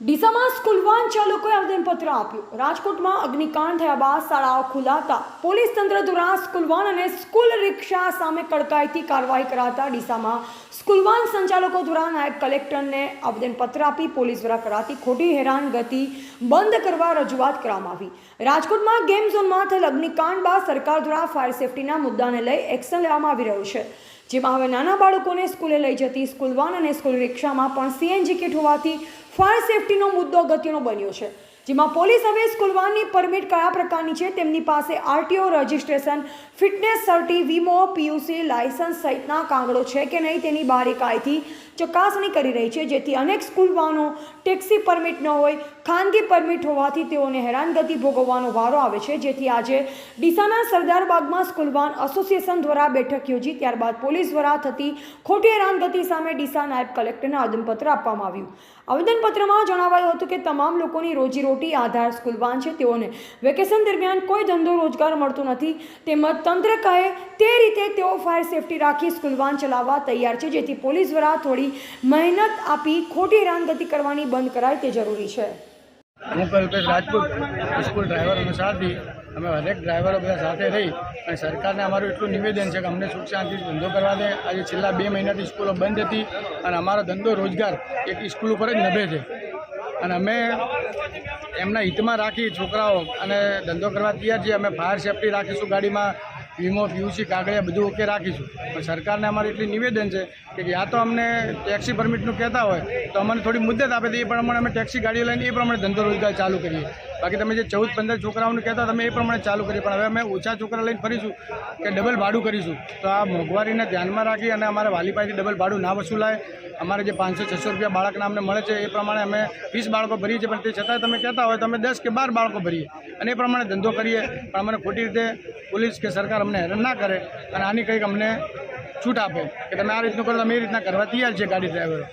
ડીસામાં school van ચાલકોએ આવેદનપત્ર આપ્યું. રાજકોટમાં અગ્નિકાંડ થયા બાદ શાળાઓ ખુલાતા પોલીસ તંત્ર દ્વારા સ્કૂલ વાન અને સ્કૂલ રિક્ષા સામે કડકાઈથી કાર્યવાહી કરાતા ડીસામાં સ્કૂલ વાન સંચાલકો દ્વારા નાયબ કલેક્ટરને આવેદનપત્ર આપી પોલીસ દ્વારા કરાતી ખોટી હેરાનગતિ બંધ કરવા રજૂઆત કરવામાં આવી. રાજકોટમાં ગેમ ઝોનમાં થયેલ અગ્નિકાંડ બાદ સરકાર દ્વારા ફાયર સેફટીના મુદ્દાને લઈ એક્શન લેવામાં આવી રહ્યું છે. જેમાં હવે નાના બાળકોને સ્કૂલે લઈ જતી સ્કૂલ વાન અને સ્કૂલ રિક્ષામાં પણ સીએનજી કિટ હોવાથી ફાયર સેફટીનો મુદ્દો અગત્યનો બન્યો છે. જેમાં પોલીસ હવે સ્કૂલ વાનની પરમિટ કયા પ્રકારની છે તેમની પાસે આરટીઓ રજિસ્ટ્રેશન, ફિટનેસ સર્ટી, વીમો, પીયુસી, લાયસન્સ સહિતના કાગળો છે કે નહીં તેની બારીકાઈથી ચકાસણી કરી રહી છે, જેથી અનેક સ્કૂલ વાહનો ટેક્સી પરમિટ ન હોય, ખાનગી પરમિટ હોવાથી તેઓને હેરાનગતિ ભોગવવાનો વારો આવે છે, જેથી આજે ડીસાના સરદારબાગમાં સ્કૂલ વાન એસોસિએશન દ્વારા બેઠક યોજી, ત્યારબાદ પોલીસ દ્વારા થતી ખોટી હેરાનગતિ સામે ડીસા નાયબ કલેક્ટરને આવેદનપત્ર આપવામાં આવ્યું. આવેદનપત્રમાં જણાવાયું હતું કે તમામ લોકોની રોજીરોટી આધાર સ્કૂલ વાન છે તેઓને વેકેશન દરમિયાન કોઈ ધંધો રોજગાર મળતો નથી. તેમજ તંત્ર કહે તે રીતે તેઓ ફાયર સેફટી રાખી સ્કૂલ વાન ચલાવવા તૈયાર છે, જેથી પોલીસ દ્વારા થોડી મહેનત આપી ખોટી હેરાનગતિ કરવાની બંધ કરાય તે જરૂરી છે. હું કલ્પેશ રાજપૂત સ્કૂલ ડ્રાઈવર સારથી અમે હરેક ડ્રાઈવરો બધા સાથે રહી અને સરકારને અમારું એટલું નિવેદન છે કે અમને સુખ શાંતિ ધંધો કરવા દે. આજે છેલ્લા બે મહિનાથી સ્કૂલો બંધ હતી અને અમારો ધંધો રોજગાર એક સ્કૂલ ઉપર જ નભે છે. અને અમે એમના હિતમાં રાખી છોકરાઓ અને ધંધો કરવા તૈયાર છીએ. અમે ફાયર સેફટી રાખીશું ગાડીમાં, વીમો, પીયુસી, કાગળિયા બધું ઓકે રાખીશું. પણ સરકારને અમારે એટલું નિવેદન છે કે યા તો અમને ટેક્સી પરમિટનું કહેતા હોય તો અમને થોડી મુદ્દત આપે તો એ પ્રમાણે અમે ટેક્સી ગાડી લઈને એ પ્રમાણે ધંધો રોજગાર ચાલુ કરીએ. બાકી તમે જે ચૌદ પંદર છોકરાઓને કહેતા તમે એ પ્રમાણે ચાલુ કરીએ. પણ હવે અમે ઓછા છોકરા લઈને ફરીશું કે ડબલ ભાડું કરીશું. તો આ મોંઘવારીને ધ્યાનમાં રાખી અને અમારે વાલી પાસેથી ડબલ ભાડું ના વસૂલાય. અમારે જે પાંચસો છસો રૂપિયા બાળકના અમને મળે છે, એ પ્રમાણે અમે વીસ બાળકો ભરીએ છીએ. પણ તે છતાંય તમે કહેતા હોય તો અમે દસ કે બાર બાળકો ભરીએ અને એ પ્રમાણે ધંધો કરીએ. પણ અમને ખોટી રીતે પોલીસ કે સરકાર અમને હેરાન ના કરે અને આની કંઈક અમને છૂટ આપે. કે તમે આ રીતનું કરો, તમે એ રીતના કરવા તૈયાર છે ગાડી ડ્રાઈવરો.